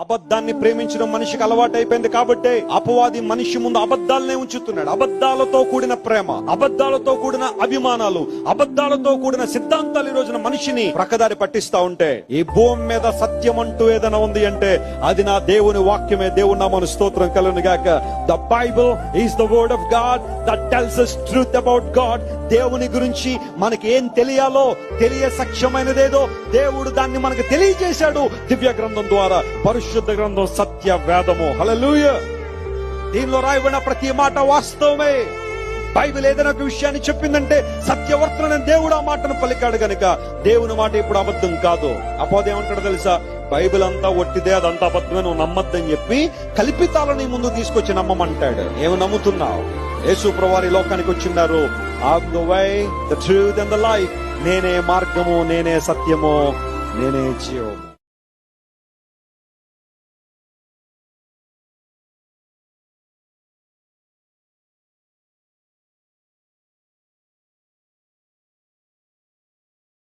అబద్ధాన్ని ప్రేమించడం మనిషికి అలవాటు అయిపోయింది కాబట్టి అపవాది మనిషి ముందు అబద్ధాలనే ఉంచుతున్నాడు. అబద్ధాలతో కూడిన ప్రేమ అబద్ధాలతో కూడిన అభిమానాలు అబద్ధాలతో కూడిన సిద్ధాంతాలు ఈ రోజున మనిషిని ప్రక్కదారి పట్టిస్తా ఉంటే ఈ భూమి మీద సత్యం అంటూ ఏదైనా ఉంది అంటే అది నా దేవుని వాక్యమే. దేవుని నామను స్తోత్రం కలను గాక. The Bible is the word of God that tells us truth about God దేవుని గురించి మనకి ఏం తెలియాలో తెలియ సఖ్యమైనదేదో దేవుడు దాన్ని మనకు తెలియజేశాడు దివ్య గ్రంథం ద్వారా. పరిశుద్ధ గ్రంథం సత్య వేదము. హలలుయ దీనిలో రాయబడిన ప్రతి మాట వాస్తవమే. బైబిల్ ఏదైనా ఒక విషయాన్ని చెప్పిందంటే సత్యవర్తన దేవుడు ఆ మాటను పలికాడు గనుక దేవుని మాట ఇప్పుడు అబద్ధం కాదు. అపోదేమంటాడు తెలుసా? బైబిల్ అంతా ఒట్టిదే అదంతా అబద్ధమే నువ్వు నమ్మద్దని చెప్పి కల్పితాలని ముందు తీసుకొచ్చి నమ్మమంటాడు. ఏమి నమ్ముతున్నావు? యేసు ప్రవారి లోకానికి వచ్చిన్నారు the way the truth and the life నేనే మార్గము నేనే సత్యము నేనే జీవము.